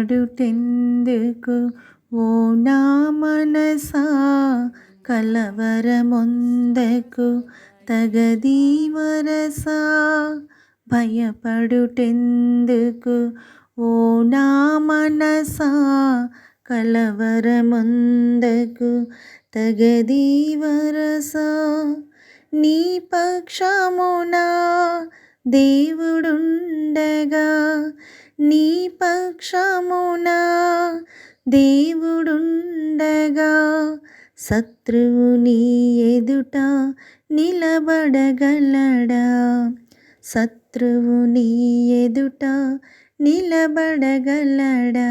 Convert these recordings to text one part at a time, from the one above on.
పాడుటెందుకు ఓ నా మనసా కలవరమొందకు తగదీ వరసా భయపడుటెందుకు ఓ నా మనసా కలవరముందకు తగదీ వరసా నీ పక్షమునా ఉండగా నీ పక్షమున దేవుడుండగా శత్రువు నీ ఎదుట నిలబడగలడా? శత్రువు నీ ఎదుట నిలబడగలడా?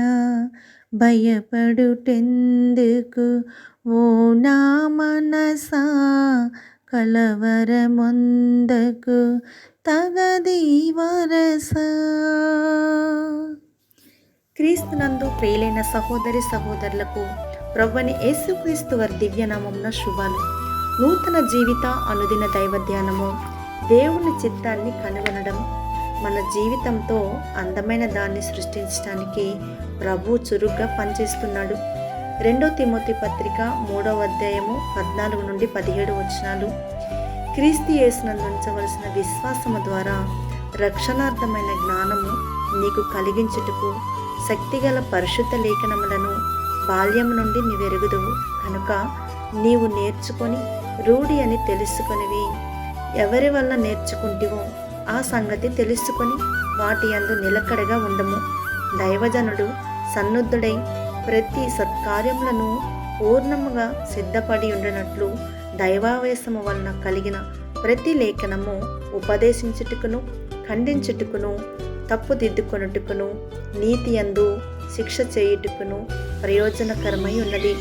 భయపడుటెందుకు ఓ నా మనసా కలవరమొందకు తగది క్రీస్తునందు ప్రియులైన సహోదరి సహోదరులకు ప్రవ్వని యేసుక్రీస్తు వారి దివ్యనామంన శుభాలు. నూతన జీవిత అనుదిన దైవ ధ్యానము దేవుని చిత్తాన్ని కనుగొనడం మన జీవితంతో అందమైన దాన్ని సృష్టించడానికి ప్రభు చురుగ్గా పనిచేస్తున్నాడు. రెండో తిమోతి పత్రిక మూడవ అధ్యాయము పద్నాలుగు నుండి పదిహేడు వచనాలు. క్రీస్తు యేసునందు ఉంచవలసిన విశ్వాసము ద్వారా రక్షణార్థమైన జ్ఞానము నీకు కలిగించుటకు శక్తిగల పరిశుద్ధ లేఖనములను బాల్యం నుండి నీవెరుగుదువు. కనుక నీవు నేర్చుకొని రూఢి అని తెలుసుకొనివి. ఎవరి వల్ల నేర్చుకుంటివో ఆ సంగతి తెలుసుకొని వాటి అందు నిలకడగా ఉండము. దైవజనుడు సన్నుద్ధుడై ప్రతి సత్కార్యములను పూర్ణముగా సిద్ధపడి ఉండనట్లు దైవావేశము వలన కలిగిన ప్రతి లేఖనము ఉపదేశించుటకును ఖండించుటకును తప్పుదిద్దుకొనుటకును నీతి అందు శిక్ష చేయుటకును ప్రయోజనకరమై ఉన్నది.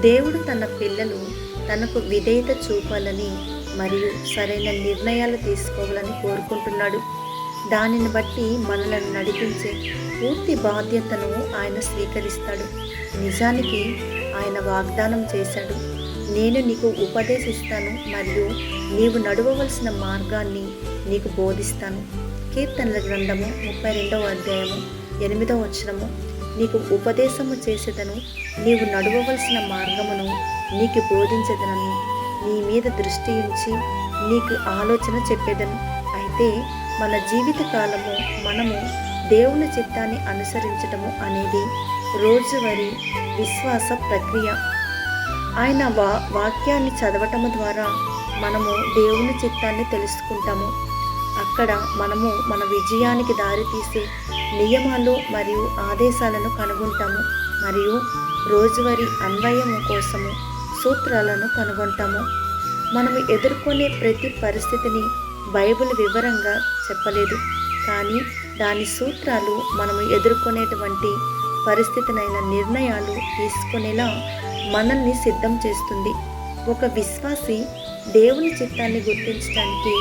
దేవుడు తన పిల్లలు తనకు విధేయత చూపాలని మరియు సరైన నిర్ణయాలు తీసుకోవాలని కోరుకుంటున్నాడు. దానిని బట్టి మనలను నడిపించే పూర్తి బాధ్యతను ఆయన స్వీకరిస్తాడు. నిజానికి ఆయన వాగ్దానం చేశాడు. నేను నీకు ఉపదేశిస్తాను మరియు నీవు నడవవలసిన మార్గాన్ని నీకు బోధిస్తాను. కీర్తనల గ్రంథము ముప్పై రెండవ అధ్యాయము ఎనిమిదవ వచనము. నీకు ఉపదేశము చేసేదను నీవు నడవవలసిన మార్గమును నీకు బోధించదనని. నీ మీద దృష్టి ఉంచి నీకు ఆలోచన చెప్పేదను. అయితే మన జీవిత కాలము మనము దేవుని చిత్తాన్ని అనుసరించటము అనేది రోజువారీ విశ్వాస ప్రక్రియ. ఆయన వా వాక్యాన్ని చదవటము ద్వారా మనము దేవుని చిత్తాన్ని తెలుసుకుంటాము. అక్కడ మనము మన విజయానికి దారితీసే నియమాలు మరియు ఆదేశాలను కనుగొంటాము. మరియు రోజువారీ అన్వయము కోసము సూత్రాలను కనుగొంటాము. మనము ఎదుర్కొనే ప్రతి పరిస్థితిని బైబిల్ వివరంగా చెప్పలేదు. కానీ దాని సూత్రాలు మనము ఎదుర్కొనేటువంటి పరిస్థితినైన నిర్ణయాలు తీసుకునేలా మనల్ని సిద్ధం చేస్తుంది. ఒక విశ్వాసి దేవుని చిత్తాన్ని గుర్తించడానికి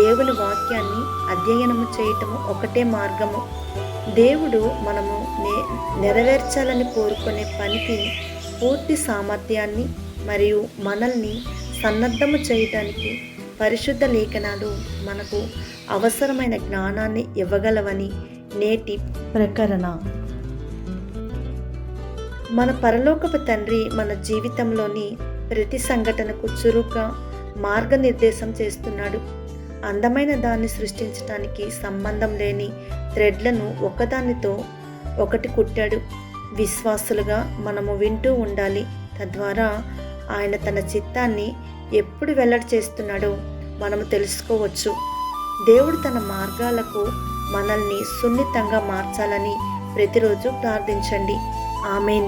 దేవుని వాక్యాన్ని అధ్యయనము చేయటము ఒకటే మార్గము. దేవుడు మనము నే నెరవేర్చాలని కోరుకునే పనికి పూర్తి సామర్థ్యాన్ని మరియు మనల్ని సన్నద్ధము చేయటానికి పరిశుద్ధ లేఖనాలు మనకు అవసరమైన జ్ఞానాన్ని ఇవ్వగలవని నేటి ప్రకరణ. మన పరలోకపు తండ్రి మన జీవితంలోని ప్రతి సంఘటనకు చురుగ్గా మార్గనిర్దేశం చేస్తున్నాడు. అందమైన దాన్ని సృష్టించడానికి సంబంధం లేని థ్రెడ్లను ఒకదానితో ఒకటి కుట్టాడు. విశ్వాసులుగా మనము వింటూ ఉండాలి. తద్వారా ఆయన తన చిత్తాన్ని ఎప్పుడు వెల్లడి చేస్తున్నాడో మనము తెలుసుకోవచ్చు. దేవుడు తన మార్గాలకు మనల్ని సున్నితంగా మార్చాలని ప్రతిరోజు ప్రార్థించండి. ആമേൻ